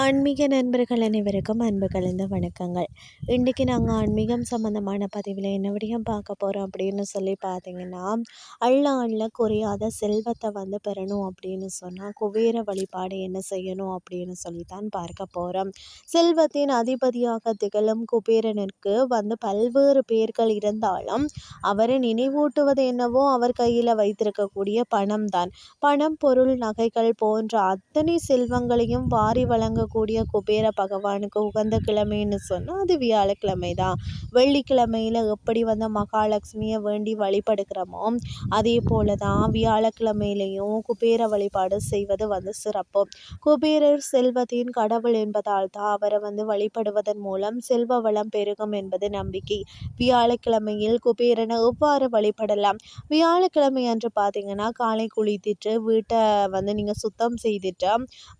ஆன்மீக நண்பர்கள் அனைவருக்கும் அன்பு கலந்த வணக்கங்கள். இன்றைக்கி நாங்கள் ஆன்மீகம் சம்மந்தமான பதிவில் என்ன விடையும் பார்க்க போகிறோம் அப்படின்னு சொல்லி பார்த்தீங்கன்னா அள்ள அள்ள குறையாத செல்வத்தை வந்து பெறணும் அப்படின்னு சொன்னால் குபேர வழிபாடு என்ன செய்யணும் அப்படின்னு சொல்லி தான் பார்க்க போகிறோம் செல்வத்தின் அதிபதியாக திகழும் குபேரனுக்கு வந்து பல்வேறு பேர்கள் இருந்தாலும் அவரை நினைவூட்டுவது என்னவோ அவர் கையில் வைத்திருக்கக்கூடிய பணம் தான் பணம் பொருள் நகைகள் போன்ற அத்தனை செல்வங்களையும் வாரி வழங்க வழங்கக்கூடிய குபேர பகவானுக்கு உகந்த கிழமைன்னு சொன்னால் அது வியாழக்கிழமை தான் வெள்ளிக்கிழமையில் எப்படி வந்து மகாலட்சுமியை வேண்டி வழிபடுக்கிறோமோ அதே போல தான் வியாழக்கிழமையிலையும் குபேர வழிபாடு செய்வது வந்து சிறப்பு. குபேரர் செல்வத்தின் கடவுள் என்பதால் தான் அவரை வந்து வழிபடுவதன் மூலம் செல்வ வளம் பெருகும் என்பது நம்பிக்கை. வியாழக்கிழமையில் குபேரனை எவ்வாறு வழிபடலாம்? வியாழக்கிழமை அன்று பார்த்தீங்கன்னா காலை குளித்துட்டு வீட்டை வந்து நீங்கள் சுத்தம் செய்துட்டு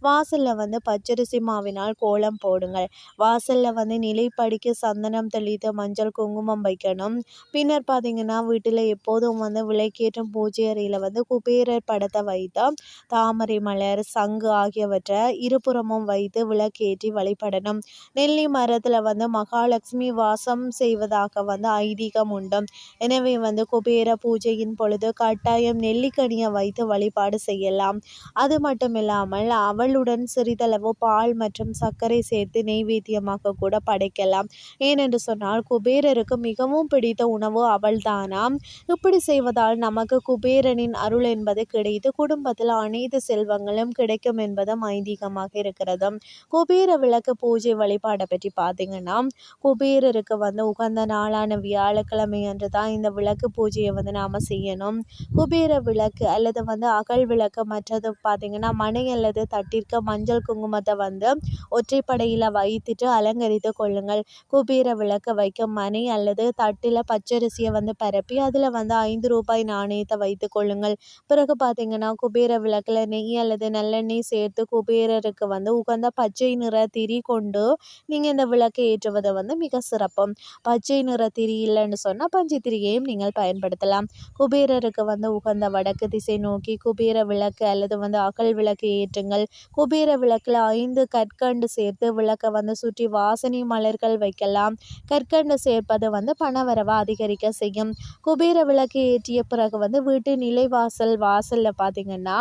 வாசலில் வந்து பச்சரிசி மாவினால் கோலம் போடுங்கள். வாசலில் வந்து நிலைப்படிக்க சந்தனம் தெளித்து மஞ்சள் குங்குமம் வைக்கணும். பின்னர் பார்த்தீங்கன்னா வீட்டில் எப்போதும் வந்து விளக்கேற்றும் பூஜை அறையில் வந்து குபேரர் படத்தை வைத்து தாமரை மலர் சங்கு ஆகியவற்றை இருபுறமும் வைத்து விளக்கேற்றி வழிபடணும். நெல்லி மரத்தில் வந்து மகாலட்சுமி வாசம் செய்வதாக வந்து ஐதீகம் உண்டு. எனவே வந்து குபேர பூஜையின் பொழுது கட்டாயம் நெல்லிக்கனியை வைத்து வழிபாடு செய்யலாம். அது மட்டும் இல்லாமல் அவளுடன் சிறிதளவு பால் பால் மற்றும் சர்க்கரை சேர்த்து நெய்வேத்தியமாக கூட படைக்கலாம். ஏனென்று சொன்னால் குபேரருக்கு மிகவும் பிடித்த உணவு அவள்தானாம் இப்படி செய்வதால் நமக்கு குபேரனின் அருள் என்பது கிடைத்து குடும்பத்தில் அனைத்து செல்வங்களும் கிடைக்கும் என்பதும் ஐதீகமாக இருக்கிறது. குபேர விளக்கு பூஜை வழிபாடை பற்றி பார்த்தீங்கன்னா குபேரருக்கு வந்து உகந்த நாளான வியாழக்கிழமை அன்று தான் இந்த விளக்கு பூஜையை வந்து நாம் செய்யணும். குபேர விளக்கு அல்லது வந்து அகல் விளக்கு மற்றது பார்த்தீங்கன்னா மனை அல்லது தட்டிற்கு மஞ்சள் குங்குமத்தை வந்து வந்து ஒற்றைப்படையில் வைத்துட்டு அலங்கரித்து கொள்ளுங்கள். குபீர விளக்கு வைக்கும் மனை அல்லது தட்டில் பச்சரிசியை வந்து பரப்பி அதில் வந்து ஐந்து ரூபாய் நாணயத்தை வைத்து கொள்ளுங்கள். பிறகு பார்த்தீங்கன்னா குபேர விளக்கில் நெய் அல்லது நல்லெண்ணெய் சேர்த்து குபேரருக்கு வந்து உகந்த பச்சை நிற திரி கொண்டு நீங்கள் இந்த விளக்கை ஏற்றுவது வந்து மிக சிறப்பும். பச்சை நிற திரி இல்லைன்னு சொன்னால் பஞ்சு திரியையும் நீங்கள் பயன்படுத்தலாம். குபேரருக்கு வந்து உகந்த வடக்கு திசை நோக்கி குபேர விளக்கு அல்லது வந்து அகல் விளக்கு ஏற்றுங்கள். குபேர விளக்கில் ஐந்து கற்கண்டு சேர்த்து விளக்க வந்து சுற்றி வாசனை மலர்கள் வைக்கலாம். கற்கண்டு சேர்ப்பது வந்து பணவரவை அதிகரிக்க செய்யும். குபேர விளக்கு ஏற்றிய பிறகு வந்து வீட்டு நிலைவாசல் வாசலில் பார்த்தீங்கன்னா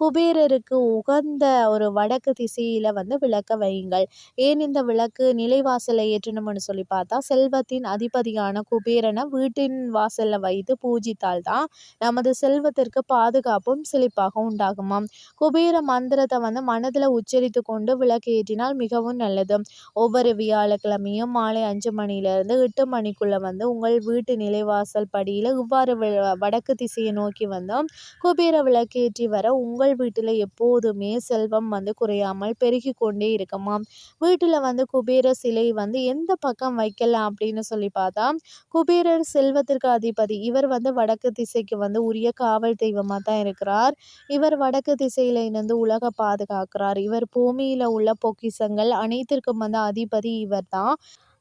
குபேரருக்கு உகந்த ஒரு வடக்கு திசையில் வந்து விளக்க வையுங்கள். ஏன் இந்த விளக்கு நிலைவாசலை ஏற்றணும்னு சொல்லி பார்த்தா செல்வத்தின் அதிபதியான குபேரனை வீட்டின் வாசலில் வைத்து பூஜித்தால் தான் நமது செல்வத்திற்கு பாதுகாப்பும் செழிப்பாக உண்டாகுமாம். குபேர மந்திரத்தை வந்து மனதில் உச்சரித்து கொண்டு விளக்கு ஏற்றினால் மிகவும் நல்லது. ஒவ்வொரு வியாழக்கிழமையும் மாலை அஞ்சு மணியிலிருந்து எட்டு மணிக்குள்ளே வந்து உங்கள் வீட்டு நிலைவாசல் படியில் இவ்வாறு வடக்கு திசையை நோக்கி வந்தோம் குபேர விளக்கு ஏற்றி வர உங்கள் வீட்டில் எப்போதுமே செல்வம் வந்து குறையாமல் பெருகி கொண்டே இருக்குமாம் வீட்டில் வந்து குபேர சிலை வந்து எந்த பக்கம் வைக்கலாம் அப்படின்னு சொல்லி பார்த்தா குபேரர் செல்வத்திற்கு அதிபதி இவர் வந்து வடக்கு திசைக்கு வந்து உரிய காவல் தெய்வமாக தான் இருக்கிறார். இவர் வடக்கு திசையில் இருந்து உலக பாதுகாக்கிறார். இவர் பூமியில் உள்ள பொக்கிஷங்கள் அனைத்திற்கும் வந்து அதிபதி இவர் தான்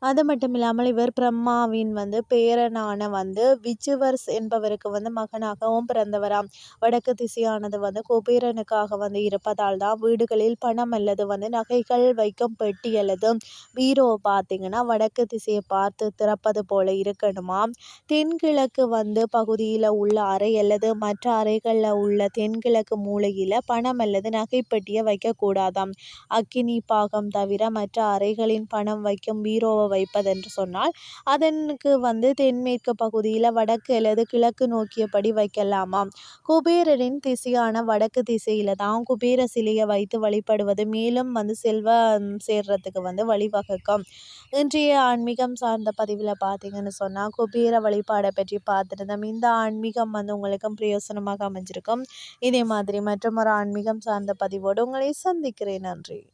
அது மட்டும் இல்லாமல் இவர் பிரம்மாவின் வந்து பேரனான வந்து விச்சுவர்ஸ் என்பவருக்கு வந்து மகனாகவும் பிறந்தவராம். வடக்கு திசையானது வந்து குபேரனுக்காக வந்து இருப்பதால் தான் வீடுகளில் பணம் அல்லது வந்து நகைகள் வைக்கும் பெட்டி அல்லது பீரோ பார்த்தீங்கன்னா வடக்கு திசையை பார்த்து திறப்பது போல இருக்கணுமா? தென்கிழக்கு வந்து பகுதியில் உள்ள அறை அல்லது மற்ற அறைகளில் உள்ள தென்கிழக்கு மூலையில் பணம் அல்லது நகைப்பெட்டியை வைக்கக்கூடாதாம். அக்கினி பாகம் தவிர மற்ற அறைகளின் பணம் வைக்கும் பீரோவை வைப்பதென்று சொன்னால் அதனுக்கு வந்து தென்மேற்கு பகுதியில் வடக்கு அல்லது கிழக்கு நோக்கியபடி வைக்கலாமாம். குபேரரின் திசையான வடக்கு திசையில் தான் குபேர சிலையை வைத்து வழிபடுவது மேலும் வந்து செல்வம் சேர்றதுக்கு வந்து வழிவகுக்கும். இன்றைய ஆன்மீகம் சார்ந்த பதிவில் பார்த்தீங்கன்னு சொன்னால் குபேர வழிபாடை பற்றி பார்த்துருந்தோம். இந்த ஆன்மீகம் வந்து உங்களுக்கும் பிரயோசனமாக அமைஞ்சிருக்கும். இதே மாதிரி மற்றும் ஒரு ஆன்மீகம் சார்ந்த பதிவோடு உங்களை சந்திக்கிறேன். நன்றி.